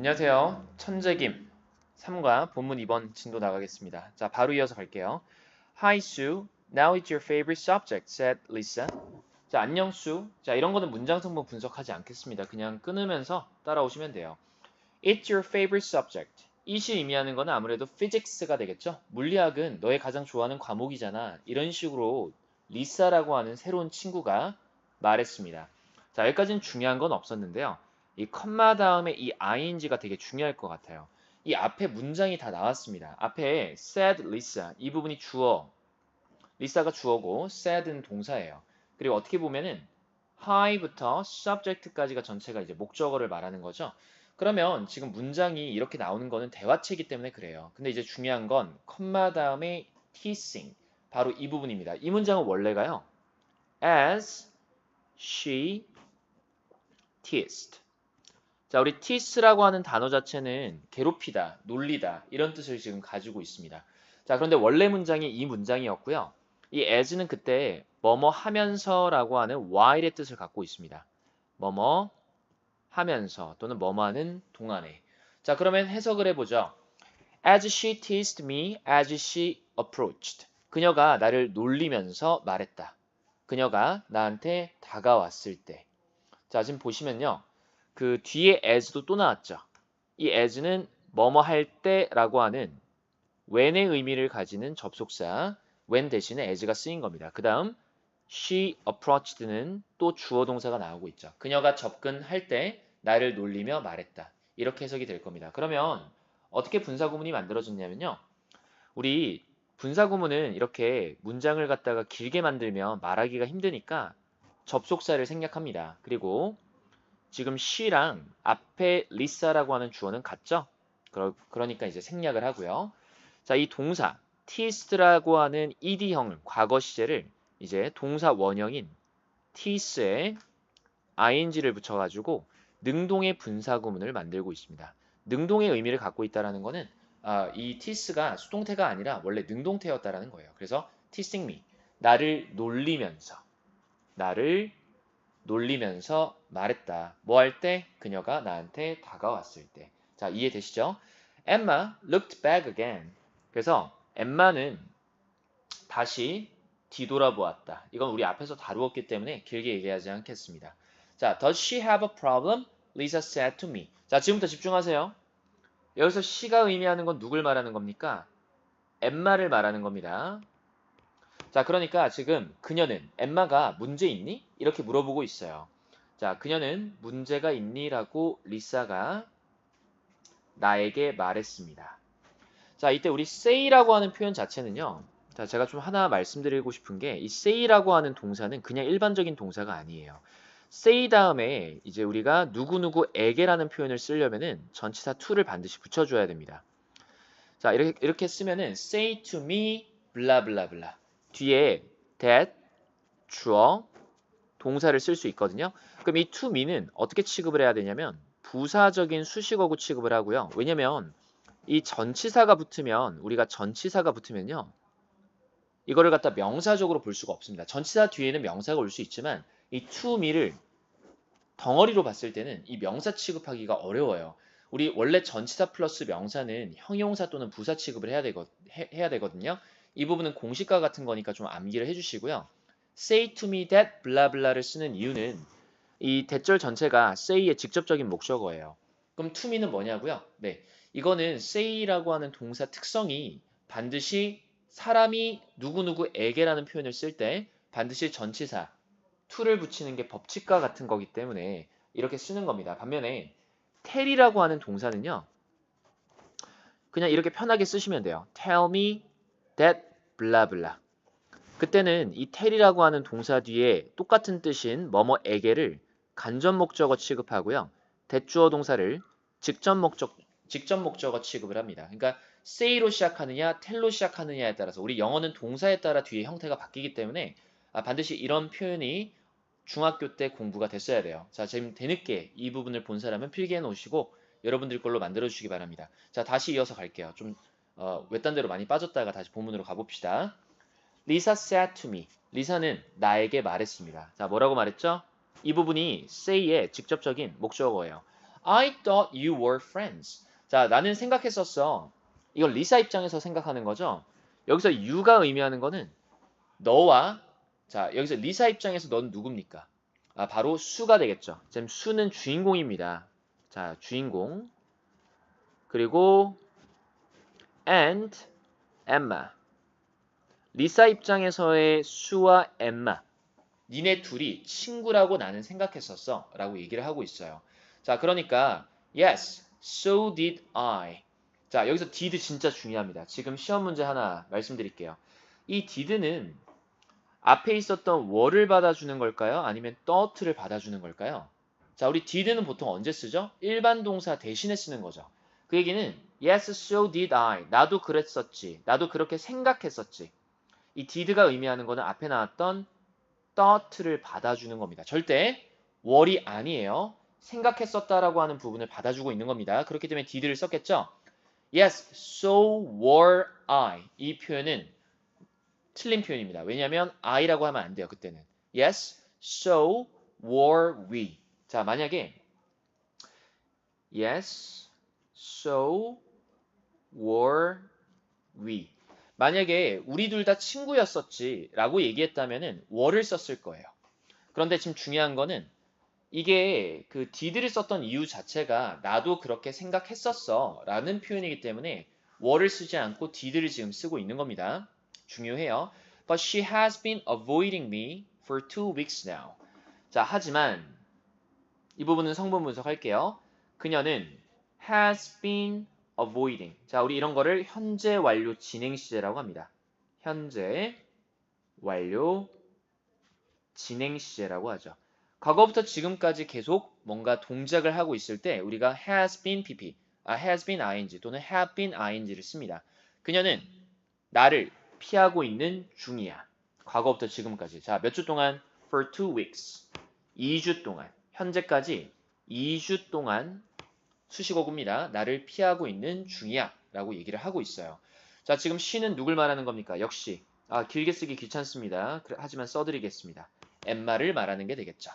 안녕하세요. 천재김 3과 본문 2번 진도 나가겠습니다. 자, 바로 이어서 갈게요. Hi Sue, now it's your favorite subject, said Lisa. 자, 안녕 수. 자, 이런 거는 문장 성분 분석하지 않겠습니다. 그냥 끊으면서 따라오시면 돼요. It's your favorite subject. 이 시 의미하는 거는 아무래도 physics가 되겠죠. 물리학은 너의 가장 좋아하는 과목이잖아. 이런 식으로 리사라고 하는 새로운 친구가 말했습니다. 자, 여기까지는 중요한 건 없었는데요. 이 컴마 다음에 이 ing가 되게 중요할 것 같아요. 이 앞에 문장이 다 나왔습니다. 앞에 said Lisa 이 부분이 주어, 리사가 주어고 said는 동사예요. 그리고 어떻게 보면은 high부터 subject까지가 전체가 이제 목적어를 말하는 거죠. 그러면 지금 문장이 이렇게 나오는 거는 대화체이기 때문에 그래요. 근데 이제 중요한 건 컴마 다음에 teasing 바로 이 부분입니다. 이 문장은 원래가요. as she teased 자, 우리 tease라고 하는 단어 자체는 괴롭히다, 놀리다 이런 뜻을 지금 가지고 있습니다. 자, 그런데 원래 문장이 이 문장이었고요. 이 as는 그때 뭐뭐 하면서라고 하는 while의 뜻을 갖고 있습니다. 뭐뭐 하면서 또는 뭐뭐 하는 동안에. 자, 그러면 해석을 해 보죠. As she teased me, as she approached. 그녀가 나를 놀리면서 말했다. 그녀가 나한테 다가왔을 때. 자, 지금 보시면요. 그 뒤에 as도 또 나왔죠. 이 as는 뭐뭐 할 때라고 하는 when의 의미를 가지는 접속사 when 대신에 as가 쓰인 겁니다. 그 다음 she approached는 또 주어 동사가 나오고 있죠. 그녀가 접근할 때 나를 놀리며 말했다. 이렇게 해석이 될 겁니다. 그러면 어떻게 분사구문이 만들어졌냐면요. 우리 분사구문은 이렇게 문장을 갖다가 길게 만들면 말하기가 힘드니까 접속사를 생략합니다. 그리고 지금 she랑 앞에 리사라고 하는 주어는 같죠? 그러, 그러니까 이제 생략을 하고요. 자, 이 동사 teased라고 하는 ed형 과거 시제를 이제 동사 원형인 tease에 ing를 붙여가지고 능동의 분사구문을 만들고 있습니다. 능동의 의미를 갖고 있다라는 거는 아, 이 tease가 수동태가 아니라 원래 능동태였다라는 거예요. 그래서 teasing me 나를 놀리면서 나를 놀리면서 말했다. 뭐 할 때? 그녀가 나한테 다가왔을 때. 자, 이해되시죠? Emma looked back again. 그래서 엠마는 다시 뒤돌아보았다. 이건 우리 앞에서 다루었기 때문에 길게 얘기하지 않겠습니다. 자, does she have a problem? Lisa said to me. 자, 지금부터 집중하세요. 여기서 she가 의미하는 건 누굴 말하는 겁니까? 엠마를 말하는 겁니다. 자, 그러니까 지금 그녀는 엠마가 문제 있니? 이렇게 물어보고 있어요. 자, 그녀는 문제가 있니? 라고 리사가 나에게 말했습니다. 자, 이때 우리 say라고 하는 표현 자체는요. 자, 제가 좀 하나 말씀드리고 싶은 게 이 say라고 하는 동사는 그냥 일반적인 동사가 아니에요. say 다음에 이제 우리가 누구누구에게라는 표현을 쓰려면은 전치사 to를 반드시 붙여줘야 됩니다. 자, 이렇게, 이렇게 쓰면은 say to me, 블라블라블라. 뒤에 that, 주어, 동사를 쓸 수 있거든요. 그럼 이 to me는 어떻게 취급을 해야 되냐면 부사적인 수식어구 취급을 하고요. 왜냐면 이 전치사가 붙으면 우리가 전치사가 붙으면요. 이거를 갖다 명사적으로 볼 수가 없습니다. 전치사 뒤에는 명사가 올 수 있지만 이 to me를 덩어리로 봤을 때는 이 명사 취급하기가 어려워요. 우리 원래 전치사 플러스 명사는 형용사 또는 부사 취급을 해야, 되거, 해, 해야 되거든요. 이 부분은 공식과 같은 거니까 좀 암기를 해주시고요. say to me that 블라블라를 쓰는 이유는 이 대절 전체가 say의 직접적인 목적어예요. 그럼 to me는 뭐냐고요? 네, 이거는 say라고 하는 동사 특성이 반드시 사람이 누구누구에게라는 표현을 쓸 때 반드시 전치사 to를 붙이는 게 법칙과 같은 거기 때문에 이렇게 쓰는 겁니다. 반면에 tell이라고 하는 동사는요. 그냥 이렇게 편하게 쓰시면 돼요. tell me that blah blah. 그때는 이 tell이라고 하는 동사 뒤에 똑같은 뜻인 뭐뭐에게를 간접 목적어 취급하고요. 대주어 동사를 직접 목적 직접 목적어 취급을 합니다. 그러니까 say로 시작하느냐, tell로 시작하느냐에 따라서 우리 영어는 동사에 따라 뒤에 형태가 바뀌기 때문에 아, 반드시 이런 표현이 중학교 때 공부가 됐어야 돼요. 자, 지금 뒤늦게 이 부분을 본 사람은 필기해 놓으시고 여러분들 걸로 만들어 주시기 바랍니다. 자, 다시 이어서 갈게요. 좀 어, 외딴 데로 많이 빠졌다가 다시 본문으로 가봅시다. Lisa said to me. 리사는 나에게 말했습니다. 자, 뭐라고 말했죠? 이 부분이 say의 직접적인 목적어예요. I thought you were friends. 자, 나는 생각했었어. 이건 리사 입장에서 생각하는 거죠. 여기서 you가 의미하는 거는 너와 자, 여기서 리사 입장에서 넌 누굽니까? 아, 바로 수가 되겠죠. 지금 수는 주인공입니다. 자, 주인공. 그리고 and Emma. 리사 입장에서의 수와 엠마. 니네 둘이 친구라고 나는 생각했었어. 라고 얘기를 하고 있어요. 자, 그러니까 yes, so did I. 자, 여기서 did 진짜 중요합니다. 지금 시험 문제 하나 말씀드릴게요. 이 did는 앞에 있었던 were를 받아주는 걸까요? 아니면 thought를 받아주는 걸까요? 자, 우리 did는 보통 언제 쓰죠? 일반 동사 대신에 쓰는 거죠. 그 얘기는 yes, so did I. 나도 그랬었지. 나도 그렇게 생각했었지. 이 did가 의미하는 거는 앞에 나왔던 thought를 받아주는 겁니다. 절대 were이 아니에요. 생각했었다라고 하는 부분을 받아주고 있는 겁니다. 그렇기 때문에 did를 썼겠죠? Yes, so were I. 이 표현은 틀린 표현입니다. 왜냐하면 I라고 하면 안 돼요. 그때는. Yes, so were we. 자, 만약에 Yes, so were we. 만약에 우리 둘 다 친구였었지 라고 얘기했다면은 were를 썼을 거예요. 그런데 지금 중요한 거는 이게 그 did를 썼던 이유 자체가 나도 그렇게 생각했었어 라는 표현이기 때문에 were를 쓰지 않고 did를 지금 쓰고 있는 겁니다. 중요해요. But she has been avoiding me for two weeks now. 자, 하지만 이 부분은 성분 분석할게요. 그녀는 has been avoiding. 자, 우리 이런 거를 현재 완료 진행 시제라고 합니다. 현재 완료 진행 시제라고 하죠. 과거부터 지금까지 계속 뭔가 동작을 하고 있을 때 우리가 has been pp, 아, has been ing 또는 have been ing를 씁니다. 그녀는 나를 피하고 있는 중이야. 과거부터 지금까지. 자, 몇 주 동안? for two weeks. 2주 동안. 현재까지 2주 동안 수식어구입니다. 나를 피하고 있는 중이야. 라고 얘기를 하고 있어요. 자, 지금 she는 누굴 말하는 겁니까? 역시. 아, 길게 쓰기 귀찮습니다. 하지만 써드리겠습니다. 엠마를 말하는 게 되겠죠.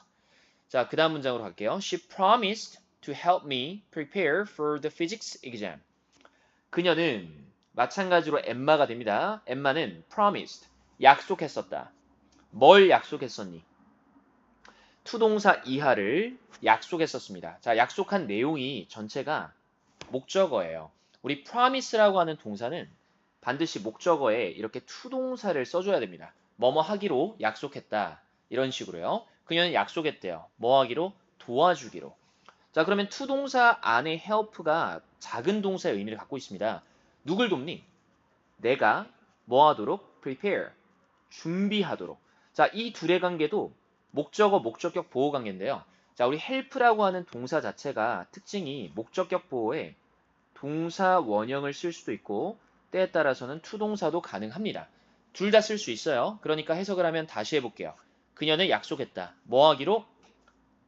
자, 그 다음 문장으로 갈게요. She promised to help me prepare for the physics exam. 그녀는 마찬가지로 엠마가 됩니다. 엠마는 promised, 약속했었다. 뭘 약속했었니? 투동사 이하를 약속했었습니다. 자, 약속한 내용이 전체가 목적어예요. 우리 promise라고 하는 동사는 반드시 목적어에 이렇게 투동사를 써줘야 됩니다. 뭐뭐 하기로 약속했다. 이런 식으로요. 그녀는 약속했대요. 뭐 하기로? 도와주기로. 자, 그러면 투동사 안에 help가 작은 동사의 의미를 갖고 있습니다. 누굴 돕니? 내가 뭐 하도록? prepare. 준비하도록. 자, 이 둘의 관계도 목적어, 목적격 보호 관계인데요. 자, 우리 help라고 하는 동사 자체가 특징이 목적격 보호에 동사 원형을 쓸 수도 있고 때에 따라서는 투동사도 가능합니다. 둘 다 쓸 수 있어요. 그러니까 해석을 하면 다시 해볼게요. 그녀는 약속했다. 뭐 하기로?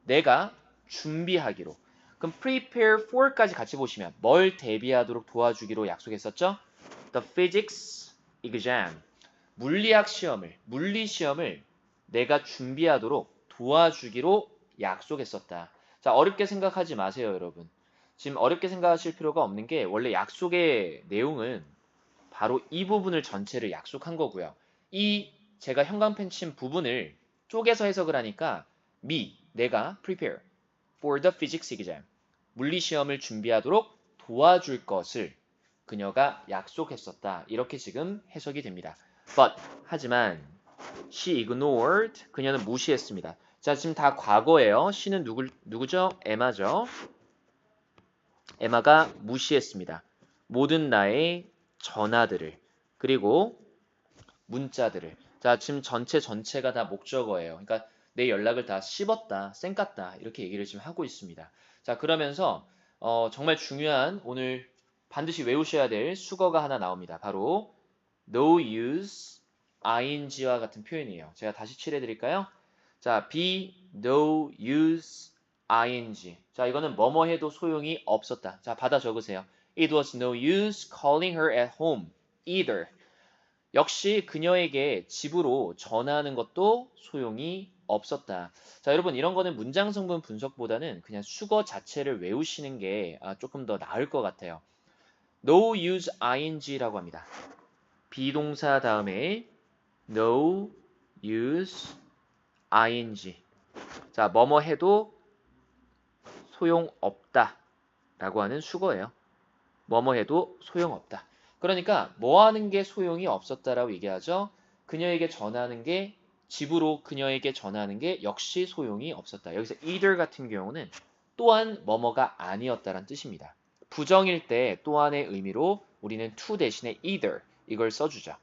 내가 준비하기로. 그럼 prepare for까지 같이 보시면 뭘 대비하도록 도와주기로 약속했었죠? The physics exam. 물리학 시험을, 물리 시험을 내가 준비하도록 도와주기로 약속했었다. 자, 어렵게 생각하지 마세요, 여러분. 지금 어렵게 생각하실 필요가 없는 게 원래 약속의 내용은 바로 이 부분을 전체를 약속한 거고요. 이 제가 형광펜 친 부분을 쪼개서 해석을 하니까 me, 내가 prepare for the physics exam. 물리 시험을 준비하도록 도와줄 것을 그녀가 약속했었다. 이렇게 지금 해석이 됩니다. But 하지만 she ignored 그녀는 무시했습니다. 자, 지금 다 과거예요. she는 누구 누구죠? 에마죠. 에마가 무시했습니다. 모든 나의 전화들을 그리고 문자들을 자, 지금 전체 전체가 다 목적어예요. 그러니까 내 연락을 다 씹었다, 쌩깠다 이렇게 얘기를 지금 하고 있습니다. 자, 그러면서 어, 정말 중요한 오늘 반드시 외우셔야 될 수거가 하나 나옵니다. 바로 no use ing와 같은 표현이에요. 제가 다시 칠해 드릴까요? 자, be no use ing. 자, 이거는 뭐뭐 해도 소용이 없었다. 자, 받아 적으세요. It was no use calling her at home either. 역시 그녀에게 집으로 전화하는 것도 소용이 없었다. 자, 여러분 이런 거는 문장 성분 분석보다는 그냥 수거 자체를 외우시는 게 아, 조금 더 나을 것 같아요. no use ing라고 합니다. 비동사 다음에 no use ing. 자, 뭐뭐 해도 소용없다 라고 하는 수거예요. 뭐뭐 해도 소용없다. 그러니까 뭐 하는 게 소용이 없었다라고 얘기하죠. 그녀에게 전하는 게 집으로 그녀에게 전하는 게 역시 소용이 없었다. 여기서 either 같은 경우는 또한 뭐뭐가 아니었다란 뜻입니다. 부정일 때 또한의 의미로 우리는 to 대신에 either 이걸 써주죠.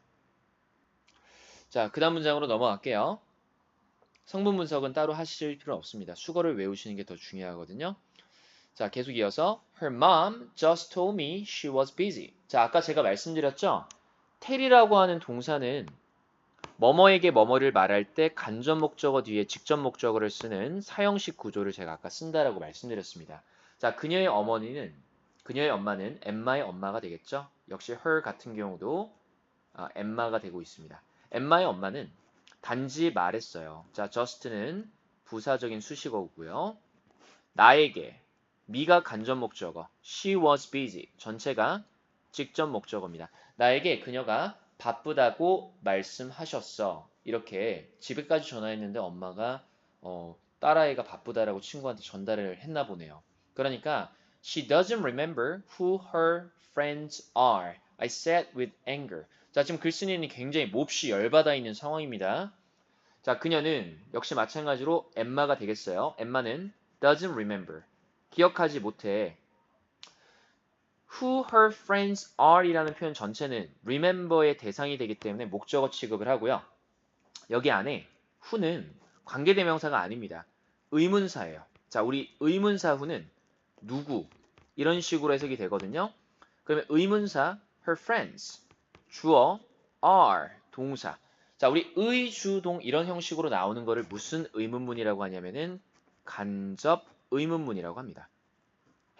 자, 그 다음 문장으로 넘어갈게요. 성분 분석은 따로 하실 필요 없습니다. 수거를 외우시는 게 더 중요하거든요. 자, 계속 이어서 Her mom just told me she was busy. 자, 아까 제가 말씀드렸죠? tell이라고 하는 동사는 뭐뭐에게 뭐뭐를 말할 때 간접 목적어 뒤에 직접 목적어를 쓰는 사형식 구조를 제가 아까 쓴다라고 말씀드렸습니다. 자, 그녀의 어머니는 그녀의 엄마는 엠마의 엄마가 되겠죠? 역시 her 같은 경우도 아, 엠마가 되고 있습니다. 엠마의 엄마는 단지 말했어요. 자, just는 부사적인 수식어고요. 나에게 미가 간접 목적어 she was busy 전체가 직접 목적어입니다. 나에게 그녀가 바쁘다고 말씀하셨어. 이렇게 집에까지 전화했는데 엄마가 어, 딸아이가 바쁘다라고 친구한테 전달을 했나 보네요. 그러니까 she doesn't remember who her friends are. I said with anger. 자, 지금 글쓴이는 굉장히 몹시 열받아 있는 상황입니다. 자, 그녀는 역시 마찬가지로 엠마가 되겠어요. 엠마는 doesn't remember. 기억하지 못해. who her friends are 이라는 표현 전체는 remember의 대상이 되기 때문에 목적어 취급을 하고요. 여기 안에 who는 관계대명사가 아닙니다. 의문사예요. 자, 우리 의문사 who는 누구 이런 식으로 해석이 되거든요. 그러면 의문사 her friends 주어 are 동사 자 우리 의주동 이런 형식으로 나오는 거를 무슨 의문문이라고 하냐면은 간접 의문문이라고 합니다.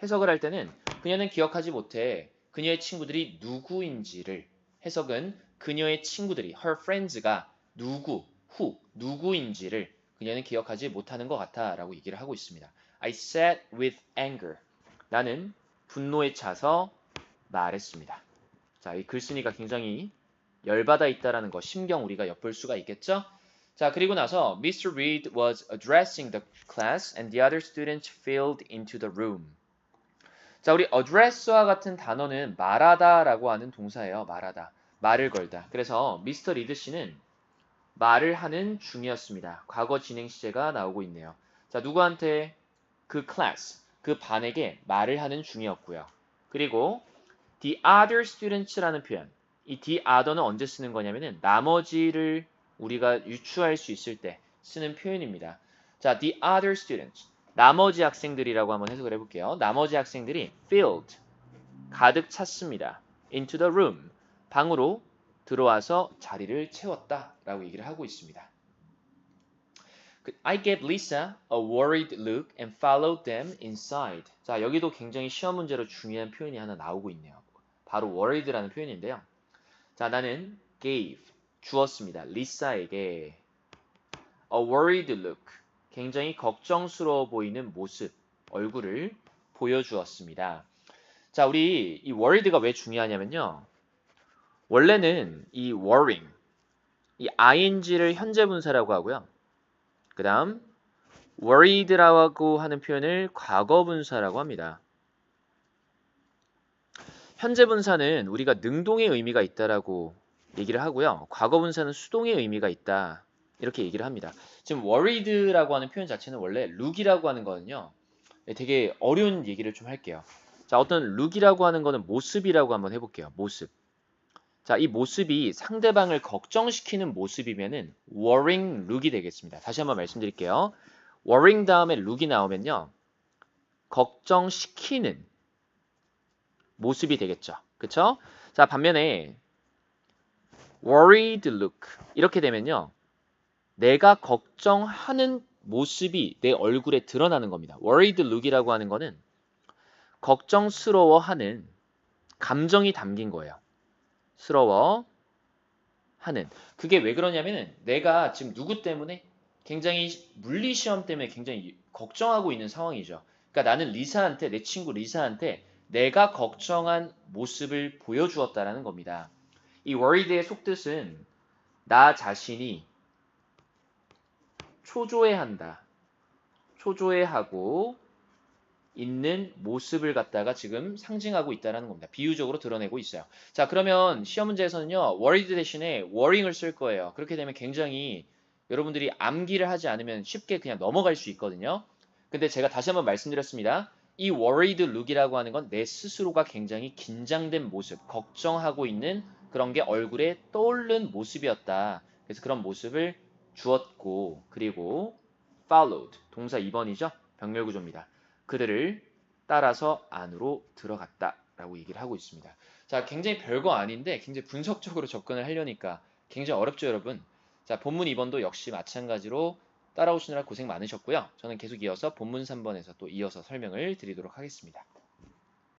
해석을 할 때는 그녀는 기억하지 못해 그녀의 친구들이 누구인지를 해석은 그녀의 친구들이 her friends가 누구, who, 누구인지를 그녀는 기억하지 못하는 것 같아 라고 얘기를 하고 있습니다. I said with anger. 나는 분노에 차서 말했습니다. 자, 이 글쓴이가 굉장히 열받아 있다라는 거 심경 우리가 엿볼 수가 있겠죠? 자, 그리고 나서 Mr. Reed was addressing the class and the other students filed into the room. 자, 우리 address와 같은 단어는 말하다라고 하는 동사예요. 말하다. 말을 걸다. 그래서 미스터 리드 씨는 말을 하는 중이었습니다. 과거 진행 시제가 나오고 있네요. 자, 누구한테 그 클래스, 그 반에게 말을 하는 중이었고요. 그리고 the other students라는 표현. 이 the other는 언제 쓰는 거냐면은 나머지를 우리가 유추할 수 있을 때 쓰는 표현입니다. 자, the other students. 나머지 학생들이라고 한번 해석을 해볼게요. 나머지 학생들이 filled. 가득 찼습니다. into the room. 방으로 들어와서 자리를 채웠다 라고 얘기를 하고 있습니다. I gave Lisa a worried look and followed them inside. 자, 여기도 굉장히 시험 문제로 중요한 표현이 하나 나오고 있네요. 바로 worried라는 표현인데요. 자, 나는 gave 주었습니다. 리사에게 a worried look 굉장히 걱정스러워 보이는 모습 얼굴을 보여주었습니다. 자, 우리 이 worried가 왜 중요하냐면요. 원래는 이 worrying 이 ing를 현재 분사라고 하고요. 그 다음 worried라고 하는 표현을 과거 분사라고 합니다. 현재 분사는 우리가 능동의 의미가 있다라고 얘기를 하고요. 과거 분사는 수동의 의미가 있다. 이렇게 얘기를 합니다. 지금 worried라고 하는 표현 자체는 원래 look이라고 하는 거는요. 되게 어려운 얘기를 좀 할게요. 자, 어떤 look이라고 하는 거는 모습이라고 한번 해볼게요. 모습. 자, 이 모습이 상대방을 걱정시키는 모습이면은 worrying look이 되겠습니다. 다시 한번 말씀드릴게요. worrying 다음에 look이 나오면요. 걱정시키는 모습이 되겠죠. 그쵸? 자, 반면에 worried look 이렇게 되면요. 내가 걱정하는 모습이 내 얼굴에 드러나는 겁니다. worried look이라고 하는 거는 걱정스러워하는 감정이 담긴 거예요. 스러워 하는 그게 왜 그러냐면은 내가 지금 누구 때문에 굉장히 물리 시험 때문에 굉장히 걱정하고 있는 상황이죠. 그러니까 나는 리사한테 내 친구 리사한테 내가 걱정한 모습을 보여주었다라는 겁니다. 이 worried의 속뜻은 나 자신이 초조해한다. 초조해하고 있는 모습을 갖다가 지금 상징하고 있다는 겁니다. 비유적으로 드러내고 있어요. 자, 그러면 시험 문제에서는요, worried 대신에 worrying을 쓸 거예요. 그렇게 되면 굉장히 여러분들이 암기를 하지 않으면 쉽게 그냥 넘어갈 수 있거든요. 근데 제가 다시 한번 말씀드렸습니다. 이 worried look이라고 하는 건 내 스스로가 굉장히 긴장된 모습, 걱정하고 있는 그런 게 얼굴에 떠오른 모습이었다. 그래서 그런 모습을 주었고, 그리고 followed, 동사 2번이죠. 병렬 구조입니다. 그들을 따라서 안으로 들어갔다. 라고 얘기를 하고 있습니다. 자, 굉장히 별거 아닌데 굉장히 분석적으로 접근을 하려니까 굉장히 어렵죠, 여러분? 자, 본문 2번도 역시 마찬가지로 따라오시느라 고생 많으셨고요. 저는 계속 이어서 본문 3번에서 또 이어서 설명을 드리도록 하겠습니다.